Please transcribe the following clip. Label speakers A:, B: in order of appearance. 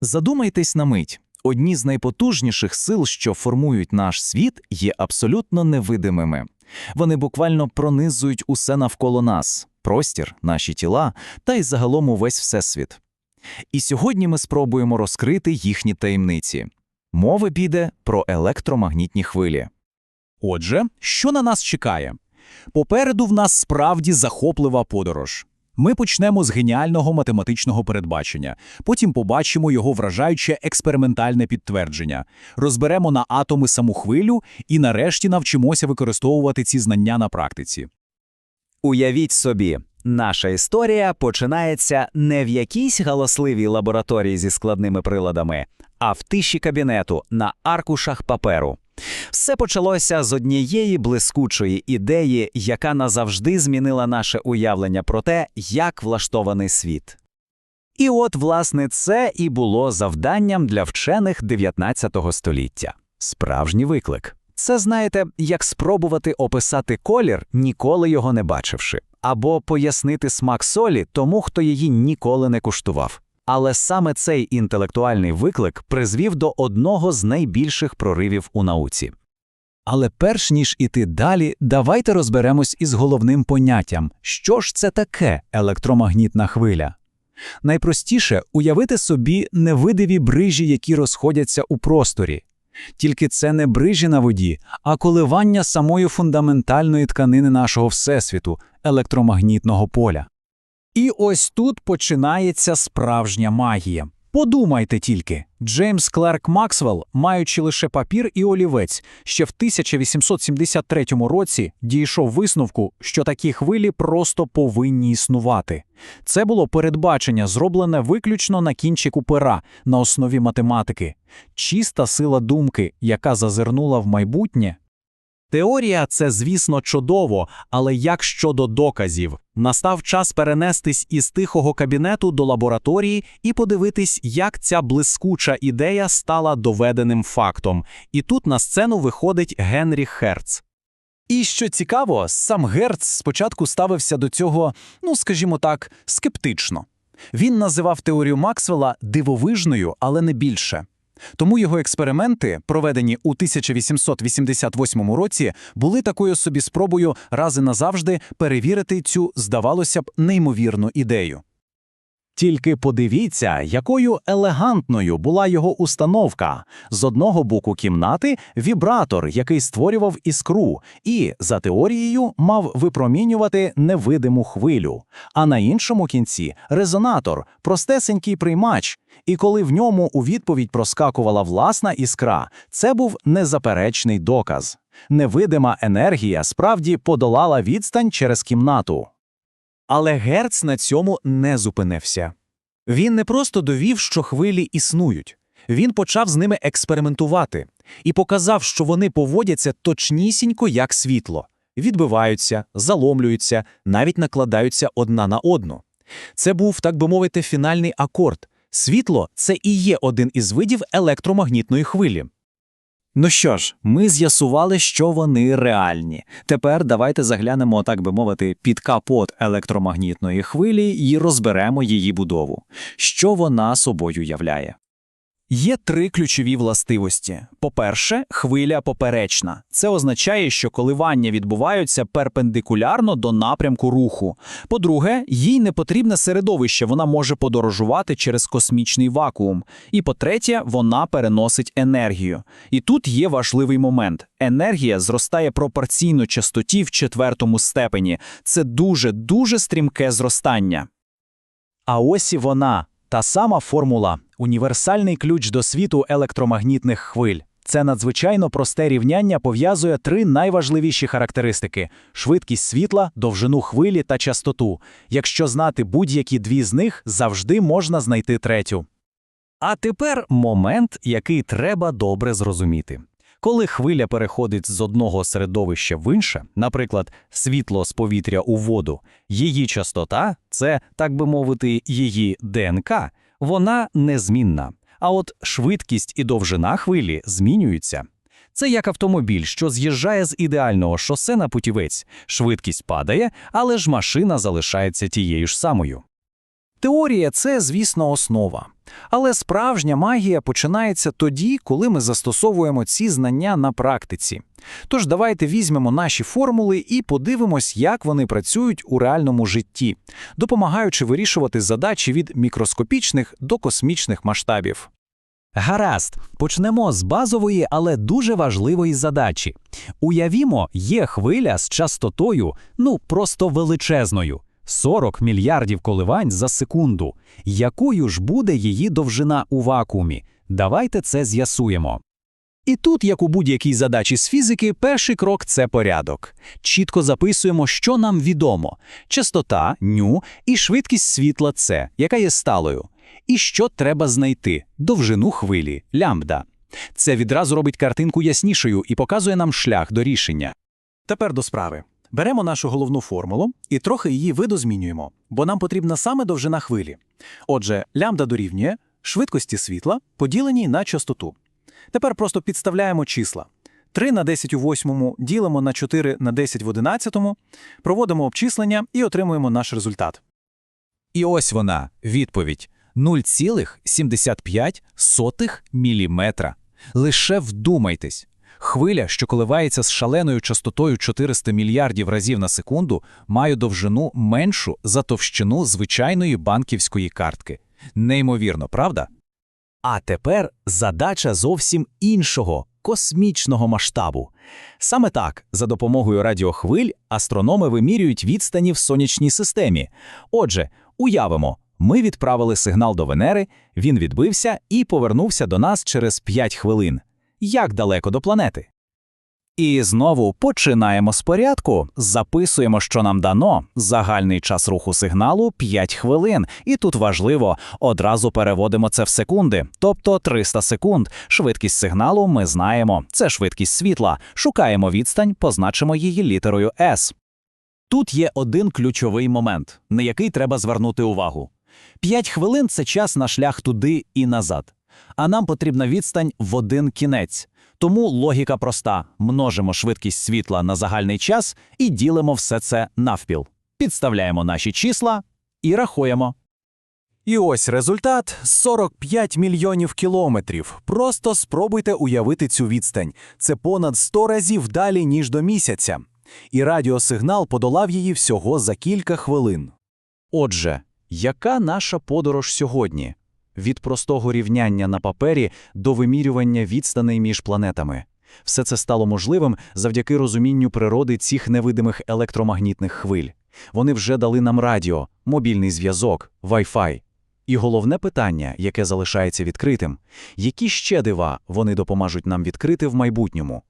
A: Задумайтесь на мить. Одні з найпотужніших сил, що формують наш світ, є абсолютно невидимими. Вони буквально пронизують усе навколо нас простір, наші тіла та й загалом увесь всесвіт. І сьогодні ми спробуємо розкрити їхні таємниці. Мови піде про електромагнітні хвилі.
B: Отже, що на нас чекає? Попереду в нас справді захоплива подорож. Ми почнемо з геніального математичного передбачення, потім побачимо його вражаюче експериментальне підтвердження, розберемо на атоми саму хвилю і нарешті навчимося використовувати ці знання на практиці.
C: Уявіть собі, наша історія починається не в якійсь галасливій лабораторії зі складними приладами, а в тиші кабінету на аркушах паперу. Все почалося з однієї блискучої ідеї, яка назавжди змінила наше уявлення про те, як влаштований світ. І от, власне, це і було завданням для вчених 19 століття. Справжній виклик. Це, знаєте, як спробувати описати колір, ніколи його не бачивши, або пояснити смак солі тому, хто її ніколи не куштував. Але саме цей інтелектуальний виклик призвів до одного з найбільших проривів у науці.
B: Але перш ніж іти далі, давайте розберемось із головним поняттям, що ж це таке електромагнітна хвиля. Найпростіше уявити собі невидиві брижі, які розходяться у просторі. Тільки це не брижі на воді, а коливання самої фундаментальної тканини нашого всесвіту електромагнітного поля. І ось тут починається справжня магія. Подумайте тільки, Джеймс Клерк Максвелл, маючи лише папір і олівець, ще в 1873 році дійшов висновку, що такі хвилі просто повинні існувати. Це було передбачення, зроблене виключно на кінчику пера на основі математики. Чиста сила думки, яка зазирнула в майбутнє, Теорія це, звісно, чудово, але як щодо доказів? Настав час перенестись із тихого кабінету до лабораторії і подивитись, як ця блискуча ідея стала доведеним фактом. І тут на сцену виходить Генріх Херц. І що цікаво, сам Герц спочатку ставився до цього, ну скажімо так, скептично. Він називав теорію Максвелла дивовижною, але не більше. Тому його експерименти, проведені у 1888 році, були такою собі спробою рази назавжди перевірити цю, здавалося б, неймовірну ідею. Тільки подивіться, якою елегантною була його установка. З одного боку кімнати вібратор, який створював іскру, і, за теорією, мав випромінювати невидиму хвилю, а на іншому кінці резонатор, простесенький приймач. І коли в ньому у відповідь проскакувала власна іскра, це був незаперечний доказ. Невидима енергія справді подолала відстань через кімнату. Але Герц на цьому не зупинився. Він не просто довів, що хвилі існують, він почав з ними експериментувати і показав, що вони поводяться точнісінько як світло, відбиваються, заломлюються, навіть накладаються одна на одну. Це був, так би мовити, фінальний акорд. Світло це і є один із видів електромагнітної хвилі. Ну що ж, ми з'ясували, що вони реальні. Тепер давайте заглянемо, так би мовити, під капот електромагнітної хвилі і розберемо її будову. Що вона собою являє? Є три ключові властивості. По-перше, хвиля поперечна. Це означає, що коливання відбуваються перпендикулярно до напрямку руху. По-друге, їй не потрібне середовище, вона може подорожувати через космічний вакуум. І по-третє, вона переносить енергію. І тут є важливий момент: енергія зростає пропорційно частоті в четвертому степені. Це дуже дуже стрімке зростання. А ось і вона, та сама формула, універсальний ключ до світу електромагнітних хвиль. Це надзвичайно просте рівняння пов'язує три найважливіші характеристики: швидкість світла, довжину хвилі та частоту. Якщо знати будь-які дві з них, завжди можна знайти третю. А тепер момент, який треба добре зрозуміти. Коли хвиля переходить з одного середовища в інше, наприклад, світло з повітря у воду, її частота це, так би мовити, її ДНК, вона незмінна. А от швидкість і довжина хвилі змінюються. Це як автомобіль, що з'їжджає з ідеального шосе на путівець. Швидкість падає, але ж машина залишається тією ж самою. Теорія це, звісно, основа. Але справжня магія починається тоді, коли ми застосовуємо ці знання на практиці. Тож давайте візьмемо наші формули і подивимось, як вони працюють у реальному житті, допомагаючи вирішувати задачі від мікроскопічних до космічних масштабів.
C: Гаразд, почнемо з базової, але дуже важливої задачі. Уявімо, є хвиля з частотою, ну просто величезною 40 мільярдів коливань за секунду. Якою ж буде її довжина у вакуумі? Давайте це з'ясуємо.
B: І тут, як у будь-якій задачі з фізики, перший крок це порядок. Чітко записуємо, що нам відомо: частота ню і швидкість світла це, яка є сталою. І що треба знайти довжину хвилі лямбда. Це відразу робить картинку яснішою і показує нам шлях до рішення. Тепер до справи. Беремо нашу головну формулу і трохи її видозмінюємо, бо нам потрібна саме довжина хвилі. Отже, лямбда дорівнює швидкості світла, поділеній на частоту. Тепер просто підставляємо числа. 3 на 10 у 8 ділимо на 4 на 10 в 11, проводимо обчислення і отримуємо наш результат. І ось вона, відповідь. 0,75 міліметра. Лише вдумайтесь. Хвиля, що коливається з шаленою частотою 400 мільярдів разів на секунду, має довжину меншу за товщину звичайної банківської картки. Неймовірно, правда?
C: А тепер задача зовсім іншого, космічного масштабу. Саме так, за допомогою радіохвиль, астрономи вимірюють відстані в сонячній системі. Отже, уявимо, ми відправили сигнал до Венери, він відбився і повернувся до нас через 5 хвилин. Як далеко до планети? І знову починаємо з порядку, записуємо, що нам дано. Загальний час руху сигналу 5 хвилин. І тут важливо, одразу переводимо це в секунди, тобто 300 секунд. Швидкість сигналу ми знаємо. Це швидкість світла. Шукаємо відстань, позначимо її літерою S. Тут є один ключовий момент, на який треба звернути увагу. 5 хвилин це час на шлях туди і назад. А нам потрібна відстань в один кінець. Тому логіка проста: множимо швидкість світла на загальний час і ділимо все це навпіл. Підставляємо наші числа і рахуємо.
B: І ось результат 45 мільйонів кілометрів. Просто спробуйте уявити цю відстань. Це понад 100 разів далі, ніж до місяця. І радіосигнал подолав її всього за кілька хвилин. Отже, яка наша подорож сьогодні? Від простого рівняння на папері до вимірювання відстаней між планетами. Все це стало можливим завдяки розумінню природи цих невидимих електромагнітних хвиль. Вони вже дали нам радіо, мобільний зв'язок, Wi-Fi. І головне питання, яке залишається відкритим, які ще дива вони допоможуть нам відкрити в майбутньому?